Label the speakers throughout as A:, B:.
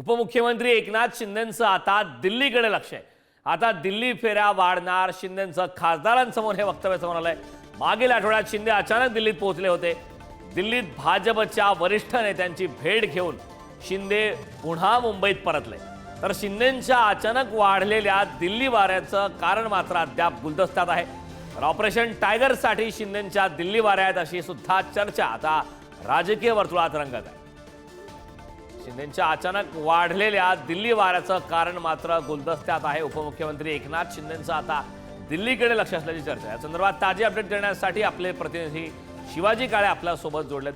A: उपमुख्यमंत्री एकनाथ शिंदेचं आता दिल्लीकडे लक्ष आहे. आता दिल्ली फेऱ्या वाढणार शिंदेचं खासदारांसमोर हे वक्तव्य समोर आलंय. मागील आठवड्यात शिंदे अचानक दिल्लीत पोहोचले होते. दिल्लीत भाजपच्या वरिष्ठ नेत्यांची भेट घेऊन शिंदे पुन्हा मुंबईत परतले. तर शिंदेच्या अचानक वाढलेल्या दिल्ली वाऱ्याचं कारण मात्र अद्याप गुलदस्त्यात आहे. तर ऑपरेशन टायगरसाठी शिंदेच्या दिल्ली वाऱ्यात अशी सुद्धा चर्चा आता राजकीय वर्तुळात रंगत आहे. शिंदेच्या अचानक वाढलेल्या दिल्ली वाऱ्याचं कारण मात्र गुलदस्त्यात आहे. उपमुख्यमंत्री एकनाथ शिंदेचं आता दिल्लीकडे लक्ष असल्याची चर्चा आहे. या संदर्भात ताजी अपडेट देण्यासाठी आपले प्रतिनिधी शिवाजी काळे आपल्यासोबत जोडलेत.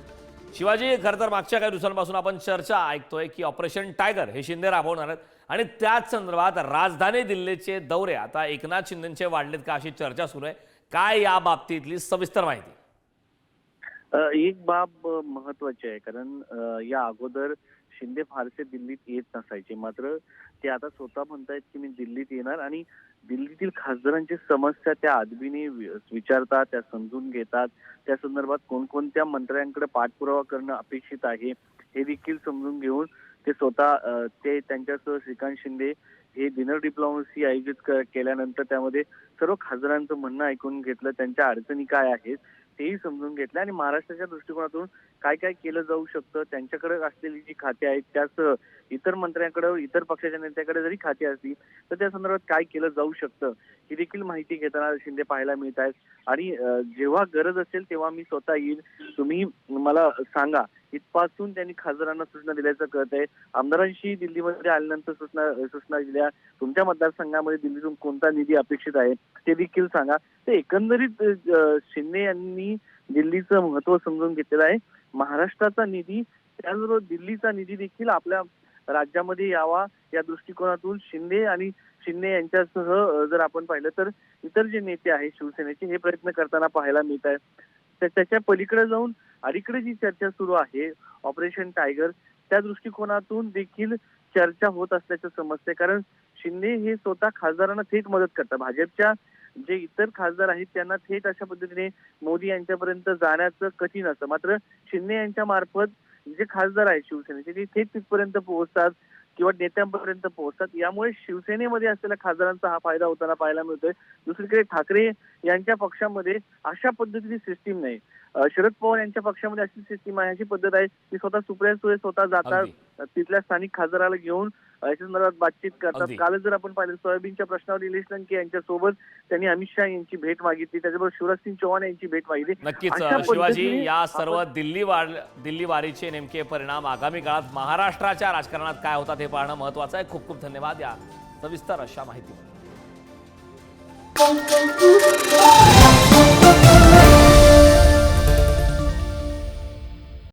A: शिवाजी खरं तर मागच्या काही दिवसांपासून आपण चर्चा ऐकतोय की ऑपरेशन टायगर हे शिंदे राबवणार आहेत आणि त्याच संदर्भात राजधानी दिल्लीचे दौरे आता एकनाथ शिंदेचे वाढलेत का अशी चर्चा सुरू आहे. काय या बाबतीतली सविस्तर माहिती?
B: एक बाब महत्वाची आहे कारण या अगोदर शिंदे फारसे दिल्लीत येत नसायचे. मात्र ते आता स्वतः म्हणतायत की मी दिल्लीत येणार आणि दिल्लीतील खासदारांची समस्या त्या आदबीने विचारतात त्या समजून घेतात. त्या संदर्भात कोणकोणत्या मंत्र्यांकडे पाठपुरावा करणं अपेक्षित आहे हे देखील समजून घेऊन ते स्वतः ते त्यांच्यासह श्रीकांत शिंदे हे डिनर डिप्लोमसी आयोजित केल्यानंतर त्यामध्ये सर्व खासदारांचं म्हणणं ऐकून घेतलं त्यांच्या अडचणी काय आहेत तेही समजून घेतलं आणि महाराष्ट्राच्या दृष्टिकोनातून काय काय केलं जाऊ शकतं त्यांच्याकडे असलेली जी खाती आहेत त्याच इतर मंत्र्यांकडे इतर पक्षाच्या नेत्याकडे जरी खाती असतील तर त्या संदर्भात काय केलं जाऊ शकतं ही देखील माहिती घेताना शिंदे पाहायला मिळत आहेत आणि जेव्हा गरज असेल तेव्हा मी स्वतः येईल तुम्ही मला सांगा. इथपासून त्यांनी खासदारांना सूचना दिल्याचं कळत आहे. आमदारांशी दिल्लीमध्ये आल्यानंतर सूचना सूचना दिल्या. तुमच्या मतदारसंघामध्ये दिल्लीतून कोणता निधी अपेक्षित आहे ते देखील सांगा. तर एकंदरीत शिंदे यांनी दिल्लीचं महत्त्व समजून घेतलेलं आहे. महाराष्ट्राचा निधी त्याचबरोबर दिल्लीचा निधी देखील आपल्या राज्यामध्ये यावा या दृष्टिकोनातून शिंदे आणि शिंदे यांच्यासह जर आपण पाहिलं तर इतर जे नेते आहेत शिवसेनेचे हे प्रयत्न करताना पाहायला मिळत आहे तर त्याच्या पलीकडे जाऊन अलीकडे जी चर्चा सुरू आहे ऑपरेशन टायगर त्या दृष्टिकोनातून देखील चर्चा होत असल्याचं समजते कारण शिंदे हे स्वतः खासदारांना थेट मदत करतात. भाजपच्या जे इतर खासदार आहेत त्यांना थेट अशा पद्धतीने मोदी यांच्यापर्यंत जाण्याचं कठीण असतं. मात्र शिंदे यांच्या मार्फत जे खासदार आहेत शिवसेनेचे ते थेट तिथपर्यंत पोहोचतात किंवा नेत्यांपर्यंत पोहोचतात. यामुळे शिवसेनेमध्ये असलेल्या खासदारांचा हा फायदा होताना पाहायला मिळतोय. दुसरीकडे ठाकरे यांच्या पक्षामध्ये अशा पद्धतीची सिस्टीम नाही. शरद पवार यांच्या पक्षामध्ये अशी सिस्टीम आहे अशी पद्धत आहे की स्वतः सुप्रिया सुळे स्वतः जातात. तिथल्या स्थानिक खासदाराला घेऊन याच्या संदर्भात बातचीत करतात. कालच जर आपण पाहिलं सोयाबीनच्या प्रश्नावर निलेश लंके यांच्यासोबत त्यांनी अमित शहा यांची भेट मागितली त्याच्याबरोबर शिवराज सिंग चौहान यांची भेट मागितली.
A: नक्कीच शिवाजी या सर्व दिल्ली वाढ दिल्ली वारीचे नेमके परिणाम आगामी काळात महाराष्ट्राच्या राजकारणात काय होतात हे पाहणं महत्वाचं आहे. खूप खूप धन्यवाद या सविस्तर अशा माहिती